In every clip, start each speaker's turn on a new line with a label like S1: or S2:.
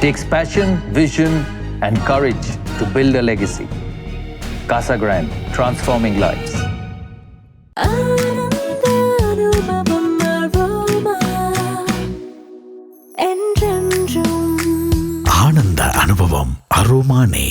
S1: Takes passion, vision, and courage to build a legacy. Casa Grande, transforming lives.
S2: ஆனந்த அனுபவம் அருமானே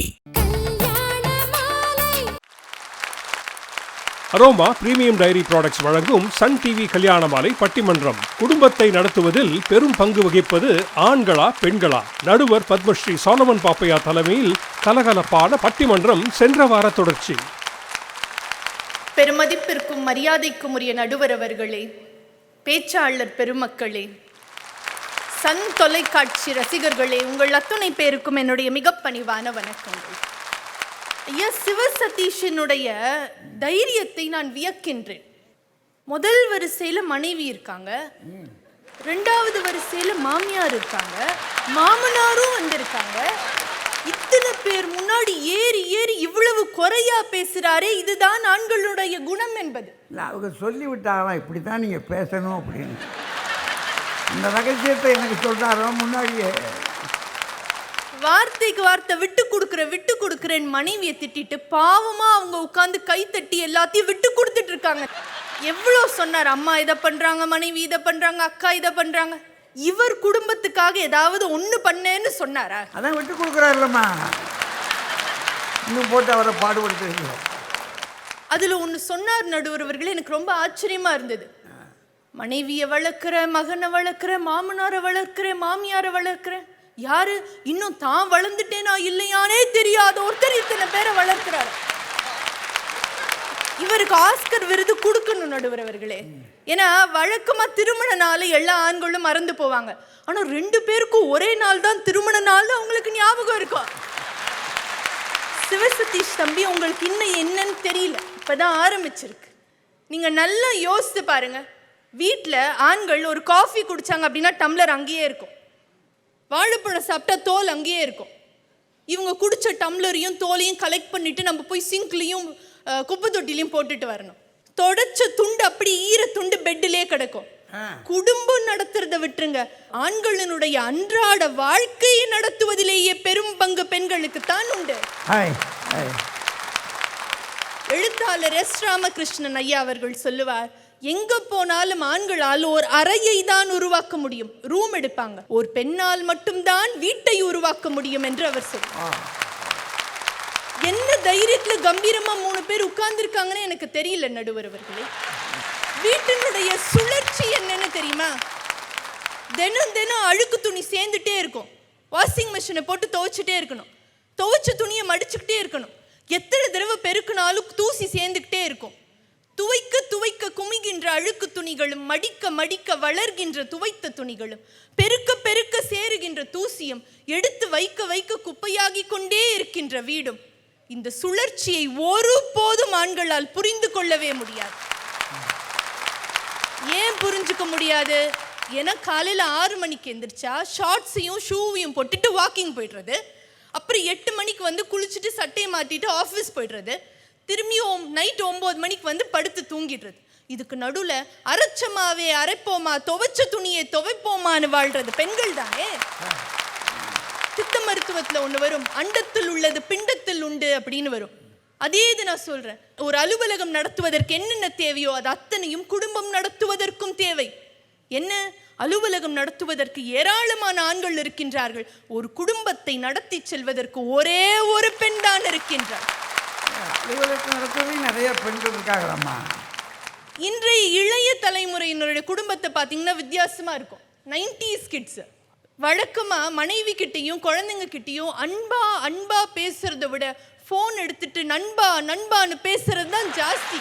S3: aroma premium dairy products வழங்கும் Sun TV Kalyana Malai பட்டிமன்றம். குடும்பத்தை நடத்துவதில் பெரும் பங்கு வகிப்பது ஆண்களா பெண்களா? நடுவர் பத்மஸ்ரீ சோலமன் பாப்பையா தலைமையில் கலகலப்பான பட்டிமன்றம் சென்ற வார தொடர்ச்சி.
S4: பெருமதிப்பிற்கும் மரியாதைக்கும் உரிய நடுவர் அவர்களே பேச்சாளர் பெருமக்களே சன் தொலைக்காட்சி ரசிகர்களே உங்கள் அத்துணை பேருக்கும் என்னுடைய மிக பணிவான வணக்கங்கள். ஐயா சிவசதீஷனுடைய தைரியத்தை நான் வியக்கின்றேன். முதல் வரிசையில் மனைவி இருக்காங்க. ரெண்டாவது வரிசையில் மாமியார் இருக்காங்க. மாமனாரும் வந்திருக்காங்க. இத்தனை பேர் முன்னாடி ஏறி ஏறி இவ்வளவு குறையா பேசுறாரே இதுதான் ஆண்களுடைய குணம் என்பது.
S5: இல்லை அவங்க சொல்லி இப்படி தான் நீங்கள் பேசணும் அப்படின்னு. இந்த ரகசியத்தை எனக்கு சொல்கிறாரோ முன்னாடியே.
S4: வார்த்தைக்கு வார்த்தை விட்டு கொடுக்குற விட்டு கொடுக்குறேன் மனைவியை திட்டிட்டு பாவமா அவங்க உட்காந்து கை தட்டி எல்லாத்தையும் விட்டு கொடுத்துட்டு இருக்காங்க. எவ்வளோ சொன்னார் அம்மா இதை பண்றாங்க மனைவி இதை பண்றாங்க அக்கா இதை பண்றாங்க. இவர் குடும்பத்துக்காக ஏதாவது ஒண்ணு பண்ணேன்னு சொன்னாரா?
S5: அதான் விட்டு கொடுக்குறாருலம்மா. இன்னும் போட்டு அவரை பாடுபடுத்துறீங்க
S4: அதுல ஒண்ணு சொன்னார் நடுவர் அவர்களே எனக்கு ரொம்ப ஆச்சரியமா இருந்தது. மனைவியை வளர்க்குற மகனை வளர்க்குற மாமனாரை வளர்க்குற மாமியாரை வளர்க்குற யாரு? இன்னும் தான் வளர்ந்துட்டேனா இல்லையானே தெரியாத ஒருத்தர் இத்தனை பேரை வளர்க்கிறாரு. இவருக்கு ஆஸ்கர் விருது கொடுக்கணும் நடுவர் அவர்களே ஏன்னா வழக்கமா திருமண நாள் எல்லா ஆண்களும் மறந்து போவாங்க. ஆனா ரெண்டு பேருக்கும் ஒரே நாள் தான் திருமண நாள் அவங்களுக்கு ஞாபகம் இருக்கும் சிவசதீஷ் தம்பி உங்களுக்கு இன்னும் என்னன்னு தெரியல. இப்பதான் ஆரம்பிச்சிருக்கு. நீங்க நல்லா யோசித்து பாருங்க. வீட்டில் ஆண்கள் ஒரு காஃபி குடிச்சாங்க அப்படின்னா டம்ளர் அங்கேயே இருக்கும். வாழைப்பழம் சாப்பிட்டா தோல் அங்கேயே இருக்கும். இவங்க குடிச்ச டம்ளரையும் தோலையும் கலெக்ட் பண்ணிட்டு நம்ம போய் சிங்க்லேயும் குப்பை தொட்டிலையும் போட்டுட்டு வரணும். தொடச்ச துண்டு அப்படி ஈர துண்டு பெட்டிலே கிடக்கும். குடும்பம் நடத்துறத விட்டுருங்க. ஆண்களினுடைய அன்றாட வாழ்க்கையை நடத்துவதிலேயே பெரும் பங்கு பெண்களுக்கு தான் உண்டு எழுத்தாளர் எஸ் ராமகிருஷ்ணன் ஐயா அவர்கள் சொல்லுவார் எங்க போனாலும் ஆண்களால் ஒரு அறையை தான் உருவாக்க முடியும். ரூம் எடுப்பாங்க. ஒரு பெண்ணால் மட்டும்தான் வீட்டை உருவாக்க முடியும் என்று அவர் சொல்லுவார் என்ன தைரியத்துல கம்பீரமா மூணு பேர் உட்கார்ந்துருக்காங்கன்னு எனக்கு தெரியல நடுவர் அவர்களே. வீட்டினுடைய சுழற்சி என்னன்னு தெரியுமா? தினம் தினம் அழுக்கு துணி சேர்ந்துட்டே இருக்கும். வாஷிங் மிஷினை போட்டு துவைச்சிட்டே இருக்கணும். துவைச்ச துணியை மடிச்சுக்கிட்டே இருக்கணும். எத்தனை தடவை பெருக்குனாலும் தூசி சேர்ந்துக்கிட்டே இருக்கும். துவைக்க துவைக்க குமிகின்ற அழுக்கு துணிகளும் மடிக்க மடிக்க வளர்கின்ற துவைத்த துணிகளும் பெருக்க பெருக்க சேருகின்ற தூசியும் எடுத்து வைக்க வைக்க குப்பையாகி கொண்டே இருக்கின்ற வீடும். இந்த சுழற்சியை ஒரு போதும் ஆண்களால் புரிந்து கொள்ளவே முடியாது. ஏன் புரிஞ்சுக்க முடியாது? ஏன்னா காலையில் ஆறு மணிக்கு எந்திரிச்சா ஷார்ட்ஸையும் ஷூவையும் போட்டுட்டு வாக்கிங் போயிடுறது. அப்புறம் எட்டு மணிக்கு வந்து குளிச்சுட்டு சட்டையை மாட்டிட்டு ஆஃபீஸ் போய்டுறது. திரும்பியும் நைட் ஒம்பது மணிக்கு வந்து படுத்து தூங்கிடுறது. இதுக்கு நடுவில் அரைச்சமாவே அரைப்போமா துவைச்ச துணியை துவைப்போமான்னு வாழ்றது பெண்கள் தானே? சித்த மருத்துவத்தில் ஒன்று வரும். அண்டத்தில் உள்ளது பிண்டத்தில் உண்டு அப்படின்னு வரும். அதே இது நான் சொல்கிறேன் ஒரு அலுவலகம் நடத்துவதற்கு என்னென்ன தேவையோ அது அத்தனையும் குடும்பம் நடத்துவதற்கும் தேவை. என்ன? அலுவலகம் நடத்துவதற்கு ஏராளமான ஆண்கள் இருக்கின்றார்கள். ஒரு குடும்பத்தை நடத்தி செல்வதற்கு ஒரே ஒரு பெண் தான் இருக்கின்றார்
S5: அலுவலகத்தில் நடத்துறதே நிறைய பெண்கள் இருக்காங்களாம்மா.
S4: இன்றைய இளைய தலைமுறையினருடைய குடும்பத்தை பார்த்தீங்கன்னா வித்தியாசமாக இருக்கும். நைன்டிஸ் கிட்ஸ் வழக்கமாக மனைவி கிட்டேயும் குழந்தைங்க கிட்டேயும் அன்பா அன்பா பேசுறத விட ஃபோன் எடுத்துட்டு நண்பா நண்பான்னு பேசுறது தான் ஜாஸ்தி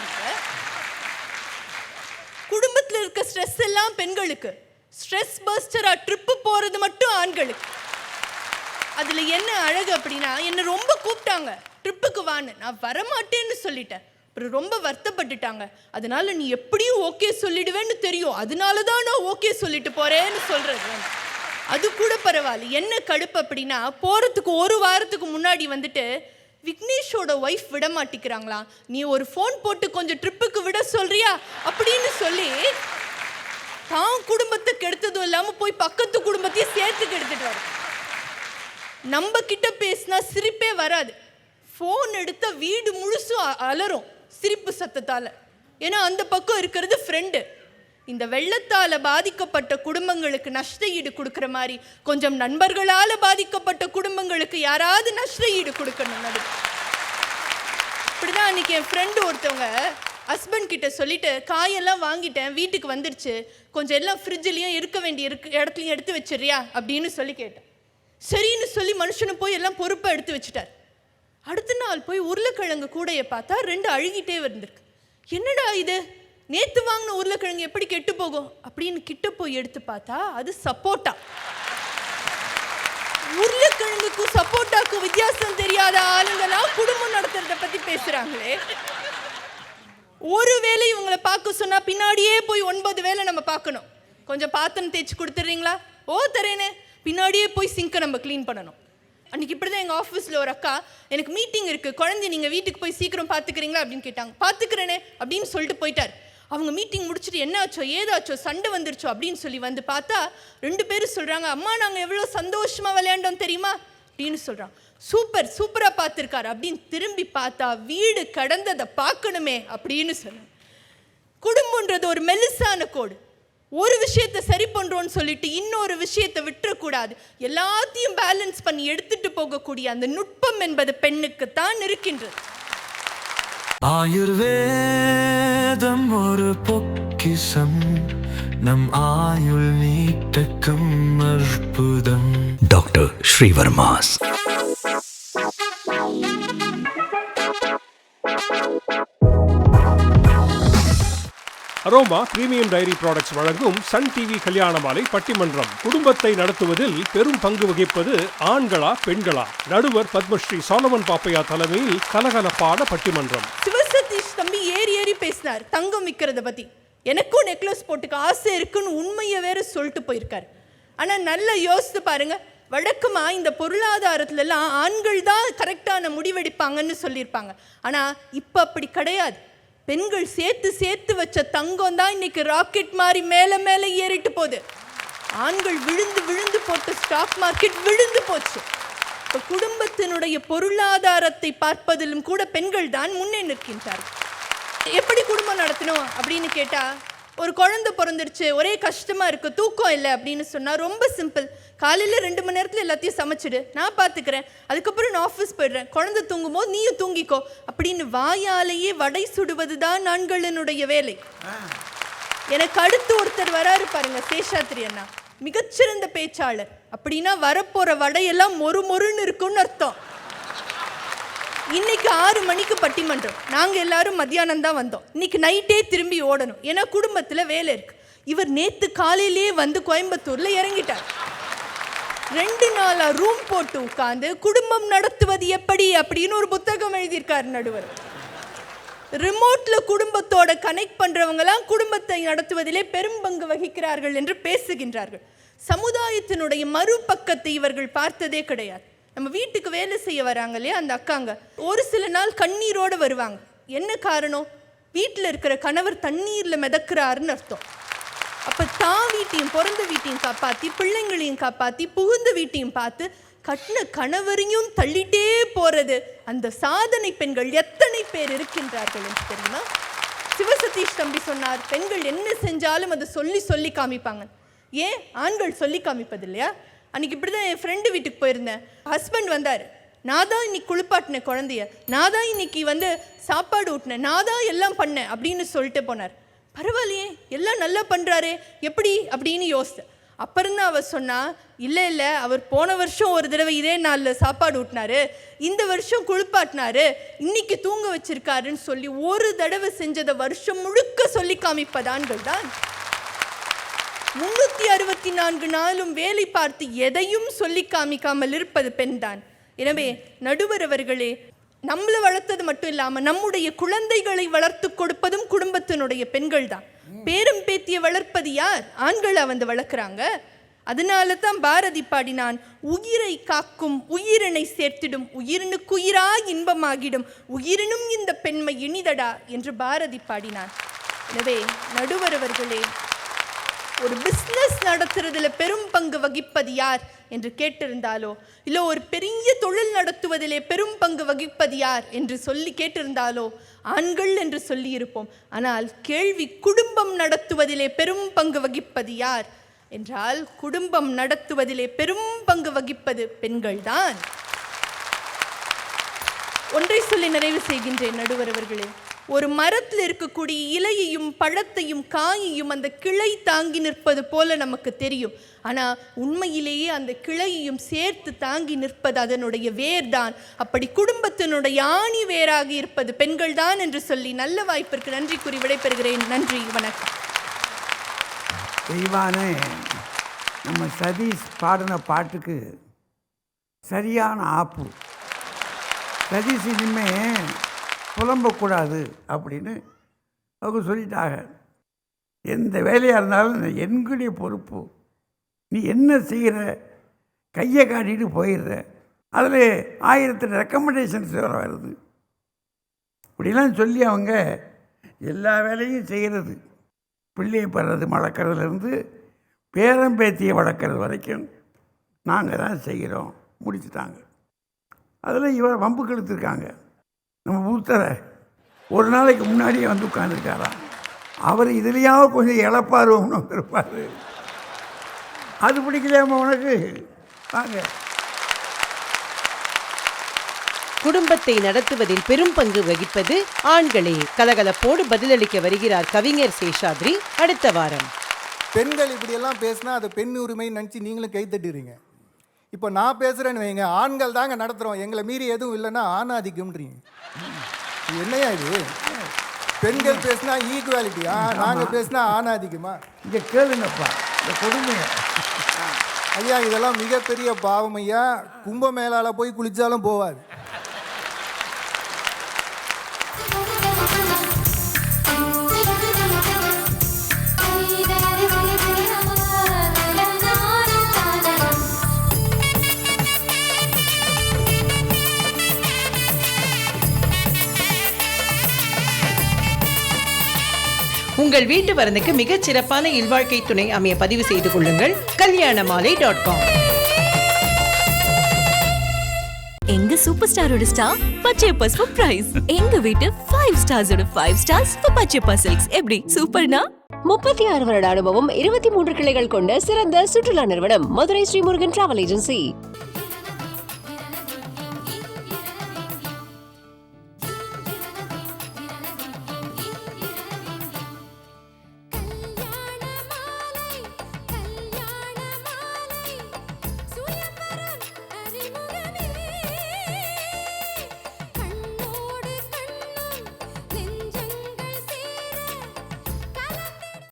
S4: குடும்பத்தில் இருக்க ஸ்ட்ரெஸ் எல்லாம் பெண்களுக்கு. ஸ்ட்ரெஸ் பஸ்டரா ட்ரிப்பு போகிறது மட்டும் ஆண்களுக்கு. அதில் என்ன அழகு அப்படின்னா என்னை ரொம்ப கூப்பிட்டாங்க. ட்ரிப்புக்கு வான்னு. நான் வரமாட்டேன்னு சொல்லிட்டேன். அப்புறம் ரொம்ப வருத்தப்பட்டுட்டாங்க. அதனால நீ எப்படியும் ஓகே சொல்லிடுவேன்னு தெரியும். அதனால தான் நான் ஓகே சொல்லிட்டு போறேன்னு சொல்றது அது கூட பரவாயில்ல. என்ன கடுப்பு அப்படின்னா போகிறதுக்கு ஒரு வாரத்துக்கு முன்னாடி வந்துட்டு விக்னேஷோட ஒய்ஃப் விட மாட்டிக்கிறாங்களா? நீ ஒரு ஃபோன் போட்டு கொஞ்சம் ட்ரிப்புக்கு விட சொல்றியா? அப்படின்னு சொல்லி தான் குடும்பத்தை கெடுத்ததும் இல்லாமல் போய் பக்கத்து குடும்பத்தையும் சேர்த்து கெடுத்துட்டு வர நம்ம கிட்ட பேசினா சிரிப்பே வராது. ஃபோன் எடுத்த வீடு முழுசும் அ- அலறும் சிரிப்பு சத்தத்தால். ஏன்னா அந்த பக்கம் இருக்கிறது ஃப்ரெண்டு இந்த வெள்ளத்தால் பாதிக்கப்பட்ட குடும்பங்களுக்கு நஷ்ட ஈடு கொடுக்குற மாதிரி கொஞ்சம் நண்பர்களால் பாதிக்கப்பட்ட குடும்பங்களுக்கு யாராவது நஷ்ட ஈடு கொடுக்கணும் நடு. இப்படிதான் அன்றைக்கி என் ஃப்ரெண்டு ஒருத்தவங்க ஹஸ்பண்ட் கிட்ட சொல்லிட்டு காயெல்லாம் வாங்கிட்டேன் வீட்டுக்கு வந்துருச்சு. கொஞ்சம் எல்லாம் ஃப்ரிட்ஜ்லேயும் இருக்க வேண்டிய இருக்கு இடத்துலையும் எடுத்து வச்சிடுறியா? அப்படின்னு சொல்லி கேட்டேன். சரின்னு சொல்லி மனுஷனை போய் எல்லாம் பொறுப்பை எடுத்து வச்சுட்டார். அடுத்த நாள் போய் உருளைக்கிழங்கு கூடையை பார்த்தா ரெண்டு அழுகிட்டே வந்திருக்கு. என்னடா இது? நேற்று வாங்கின உருளைக்கிழங்கு எப்படி கெட்டு போகும்? அப்படின்னு கிட்ட போய் எடுத்து பார்த்தா அது சப்போட்டா. உருளைக்கிழங்குக்கும் சப்போட்டாக்கும் வித்தியாசம் தெரியாத ஆளுங்கெல்லாம் குடும்பம் நடத்துறத பத்தி பேசுறாங்களே. ஒரு வேளை இவங்களை பார்க்க சொன்னா பின்னாடியே போய் ஒன்பது வேளை நம்ம பார்க்கணும். கொஞ்சம் பாத்திரம் தேய்ச்சி கொடுத்துட்றீங்களா? ஓ தரேனே பின்னாடியே போய் சிங்கை நம்ம க்ளீன் பண்ணணும். அன்றைக்கி இப்படி தான் எங்கள் ஆஃபீஸில் ஒரு அக்கா எனக்கு மீட்டிங் இருக்குது குழந்தை நீங்கள் வீட்டுக்கு போய் சீக்கிரம் பார்த்துக்கிறீங்களா அப்படின்னு கேட்டாங்க. பார்த்துக்கிறேனே அப்படின்னு சொல்லிட்டு போயிட்டார். அவங்க மீட்டிங் முடிச்சுட்டு என்ன ஆச்சோ ஏதாச்சோ சண்டை வந்துருச்சோ? அப்படின்னு சொல்லி வந்து பார்த்தா ரெண்டு பேரும் சொல்கிறாங்க அம்மா நாங்கள் எவ்வளோ சந்தோஷமாக விளையாண்டோம் தெரியுமா? அப்படின்னு சொல்கிறான் சூப்பர் சூப்பராக பார்த்துருக்காரு அப்படின்னு திரும்பி பார்த்தா வீடு கடந்ததை பார்க்கணுமே அப்படின்னு சொன்னாங்க. குடும்பம்ன்றது ஒரு மெலிசான கோடு. ஒரு விஷயத்தை சரி பண்றோம்னு சொல்லிட்டு இன்னொரு விஷயத்தை விட்டுறக்கூடாது. எல்லாத்தையும் பேலன்ஸ் பண்ணி எடுத்துட்டு போகக்கூடிய அந்த நுட்பம் என்பது பெண்ணுக்கு தான் இருக்கின்றது.
S6: ஆயுர்வேதம் ஒரு பொக்கிஷம். நம் ஆயுள் நீட்டக்கும் அற்புதம்.
S2: Doctor Srivarma's.
S3: Aroma premium dairy products வழங்கும் சன் டிவி கல்யாண மாலை பட்டிமன்றம். குடும்பத்தை நடத்துவதில் பெரும் பங்கு வகிப்பது ஆண்களா பெண்களா? நடுவர் பத்மஸ்ரீ சோலமன் பாப்பையா தலைமையில் கலகலப்பான பட்டிமன்றம்.
S4: சிவசதீஷ் தம்பி ஏறி ஏறி பேசினார். தங்கம் விற்கிறத பத்தி. எனக்கும் நெக்லஸ் போட்டுக்க ஆசை இருக்குன்னு உண்மையை வேற சொல்லிட்டு போயிருக்காரு. ஆனா நல்லா யோசித்து பாருங்க. வழக்கமாக இந்த பொருளாதாரத்துலலாம் ஆண்கள் தான் கரெக்டான முடிவெடுப்பாங்கன்னு சொல்லியிருப்பாங்க. ஆனால் இப்போ அப்படி கிடையாது. பெண்கள் சேர்த்து சேர்த்து வச்ச தங்கம் தான் இன்னைக்கு ராக்கெட் மாதிரி மேலே மேலே ஏறிட்டு போகுது. ஆண்கள் விழுந்து விழுந்து போட்ட ஸ்டாக் மார்க்கெட் விழுந்து போச்சு. இப்போ குடும்பத்தினுடைய பொருளாதாரத்தை பார்ப்பதிலும் கூட பெண்கள் தான் முன்னே நிற்கின்றார்கள். எப்படி குடும்பம் நடத்தணும் அப்படின்னு கேட்டால் ஒரு குழந்தை பிறந்துருச்சு ஒரே கஷ்டமா இருக்கு தூக்கம் இல்லை அப்படின்னு சொன்னா ரொம்ப சிம்பிள் காலையில ரெண்டு மணி நேரத்துல எல்லாத்தையும் சமைச்சிடு. நான் பார்த்துக்கிறேன் அதுக்கப்புறம் நான் ஆஃபீஸ் போயிடுறேன். குழந்தை தூங்கும் போது நீயும் தூங்கிக்கோ அப்படின்னு வாயாலேயே வடை சுடுவது தான் ஆண்களினுடைய வேலை எனக்கு அடுத்து ஒருத்தர் வராரு பாருங்க சேஷாத்ரி அண்ணா. மிகச்சிறந்த பேச்சாளர். அப்படின்னா வரப்போற வடையெல்லாம் மொறு மொறுன்னு இருக்கும்னு அர்த்தம். இன்னைக்கு ஆறு மணிக்கு பட்டிமன்றம். நாங்கள் எல்லாரும் மத்தியானம் தான் வந்தோம். இன்னைக்கு நைட்டே திரும்பி ஓடணும். ஏன்னா குடும்பத்தில் வேலை இருக்கு. இவர் நேற்று காலையிலேயே வந்து கோயம்புத்தூரில் இறங்கிட்டார். ரெண்டு நாளாக ரூம் போட்டு உட்காந்து குடும்பம் நடத்துவது எப்படி அப்படின்னு ஒரு புத்தகம் எழுதியிருக்கார் நடுவர். ரிமோட்டில் குடும்பத்தோட கனெக்ட் பண்ணுறவங்களாம் குடும்பத்தை நடத்துவதிலே பெரும் பங்கு வகிக்கிறார்கள் என்று பேசுகின்றார்கள். சமுதாயத்தினுடைய மறுபக்கத்தை இவர்கள் பார்த்ததே கிடையாது. நம்ம வீட்டுக்கு வேலை செய்ய வராங்க இல்லையா அந்த அக்காங்க. ஒரு சில நாள் கண்ணீரோட வருவாங்க. என்ன காரணம்? வீட்டில் இருக்கிற கணவர் தண்ணீரில் மிதக்கிறாருன்னு அர்த்தம். அப்போ தான் வீட்டையும் பிறந்த வீட்டையும் காப்பாற்றி பிள்ளைங்களையும் காப்பாற்றி புகுந்த வீட்டையும் பார்த்து கட்டின கணவரையும் தள்ளிட்டே போகிறது அந்த சாதனை பெண்கள் எத்தனை பேர் இருக்கின்றார்கள் என்று தெரியுமா? சிவசதீஷ் தம்பி சொன்னார் பெண்கள் என்ன செஞ்சாலும் அதை சொல்லி சொல்லி காமிப்பாங்க. ஏன்? ஆண்கள் சொல்லி காமிப்பது இல்லையா அன்றைக்கி இப்படி தான் என் ஃப்ரெண்டு வீட்டுக்கு போயிருந்தேன். ஹஸ்பண்ட் வந்தார். நான் தான் இன்னைக்கு குளிப்பாட்டினேன் குழந்தைய. நான் தான் இன்னைக்கு வந்து சாப்பாடு ஊட்டினேன் நான் தான் எல்லாம் பண்ணேன் அப்படின்னு சொல்லிட்டு போனார். பரவாயில்லையே எல்லாம் நல்லா பண்ணுறாரே எப்படி அப்படின்னு யோசித்தேன் அப்புறம்தான் அவர் சொன்னால் இல்லை இல்லை அவர் போன வருஷம் ஒரு தடவை இதே நாளில் சாப்பாடு ஊட்டினாரு. இந்த வருஷம் குளிப்பாட்டினாரு. இன்னைக்கு தூங்க வச்சிருக்காருன்னு சொல்லி ஒரு தடவை செஞ்சதை வருஷம் முழுக்க சொல்லி காமிப்பதான்கள் தான். முன்னூற்றி அறுபத்தி நான்கு நாளும் வேலை பார்த்து எதையும் சொல்லி காமிக்காமல் இருப்பது பெண்தான். எனவே நடுவர் அவர்களே நம்மளை வளர்த்தது மட்டும் இல்லாமல் நம்முடைய குழந்தைகளை வளர்த்து கொடுப்பதும் குடும்பத்தினுடைய பெண்கள் தான் பேரும் பேத்தியை வளர்ப்பது யார்? ஆண்களை வந்து வளர்க்குறாங்க. அதனால தான் பாரதி பாடினான் உயிரை காக்கும் உயிரினை சேர்த்திடும் உயிரினுக்குயிரா இன்பமாகிடும் உயிரினும் இந்த பெண்மை இனிதடா என்று பாரதி பாடினான். எனவே நடுவர் அவர்களே ஒரு பிஸ்னஸ் நடத்துறதுல பெரும் பங்கு வகிப்பது யார் என்று கேட்டிருந்தாலோ இல்லை ஒரு பெரிய தொழில் நடத்துவதிலே பெரும் பங்கு வகிப்பது யார் என்று சொல்லி கேட்டிருந்தாலோ ஆண்கள் என்று சொல்லியிருப்போம். ஆனால் கேள்வி குடும்பம் நடத்துவதிலே பெரும் பங்கு வகிப்பது யார்? என்றால் குடும்பம் நடத்துவதிலே பெரும் பங்கு வகிப்பது பெண்கள்தான். ஒன்றை சொல்லி நிறைவு செய்கின்றேன் நடுவர் அவர்களே. ஒரு மரத்தில் இருக்கக்கூடிய இலையையும் பழத்தையும் காயையும் அந்த கிளை தாங்கி நிற்பது போல நமக்கு தெரியும். ஆனால் உண்மையிலேயே அந்த கிளையையும் சேர்த்து தாங்கி நிற்பது அதனுடைய வேர்தான். அப்படி குடும்பத்தினுடைய ஆணி வேராக இருப்பது பெண்கள்தான் என்று சொல்லி நல்ல வாய்ப்பிற்கு நன்றி கூறி விடைபெறுகிறேன். நன்றி வணக்கம்.
S5: தெய்வானே நம்ம சதீஷ் பாடின பாட்டுக்கு சரியான ஆப்பு. சதீஷ் இனிமே புலம்பக்கூடாது அப்படின்னு அவங்க சொல்லிட்டாங்க. எந்த வேலையாக இருந்தாலும் எங்களுடைய பொறுப்பு. நீ என்ன செய்கிற கையை காட்டிட்டு போயிடுற. அதில் ஆயிரத்து ரெக்கமெண்டேஷன்ஸ் வர வருது. இப்படிலாம் சொல்லி அவங்க எல்லா வேலையும் செய்கிறது பிள்ளையை பெறது வளர்க்குறதுலேருந்து பேரம்பேத்தியை வளர்க்குறது வரைக்கும் நாங்கள் தான் செய்கிறோம். முடிச்சுட்டாங்க. அதில் இவர் வம்பு கெடுத்துருக்காங்க. நம்ம மூத்தரை ஒரு நாளைக்கு முன்னாடியே வந்து உட்காந்துருக்காராம் அவர் இதுலேயாவது கொஞ்சம் இழப்பாருவம்னு வந்திருப்பார் அது பிடிக்கலையாம உனக்கு? வாங்க.
S7: குடும்பத்தை நடத்துவதில் பெரும் பங்கு வகிப்பது ஆண்களே. கலகலப்போடு பதிலளிக்க வருகிறார் கவிஞர் சேஷாத்ரி. அடுத்த வாரம்.
S8: பெண்கள் இப்படியெல்லாம் பேசினா அது பெண் உரிமைன்னு நினச்சி நீங்களும் கை தட்டிடுறீங்க. இப்போ நான் பேசுகிறேன்னு வைங்க ஆண்கள் தாங்க நடத்துகிறோம் எங்களை மீறி எதுவும் இல்லைன்னா ஆணாதிக்கம்ன்றீங்க என்னையா இது? பெண்கள் பேசினா ஈக்குவாலிட்டியா நாங்கள் பேசினா ஆணாதிக்கமா
S5: இங்கே கேளுங்கப்பா. இந்த கொடுமையை
S8: ஐயா இதெல்லாம் மிகப்பெரிய பாவம் ஐயா. கும்பமேளால போய் குளிச்சாலும் போவாது.
S7: உங்கள் வீட்டு வரனுக்கு மிகச் சிறப்பான இல்வாழ்க்கை துணை அமைய பதிவு செய்து கொள்ளுங்கள். கல்யாண மாலை டாட் காம்
S9: எங்க சூப்பர் ஸ்டாரோட ஸ்டார் பச்சையப்பஸ் ஃபார் பிரைஸ் எங்க வீட்டு five ஸ்டார்ஸோட five stars for Pachaiyappa silks எப்படி? சூப்பர்னா?
S10: முப்பத்தி ஆறு வருட அனுபவம் இருபத்தி மூன்று கிளைகள் கொண்ட சிறந்த சுற்றுலா நிறுவனம் மதுரை ஸ்ரீமுருகன் டிராவல் ஏஜென்சி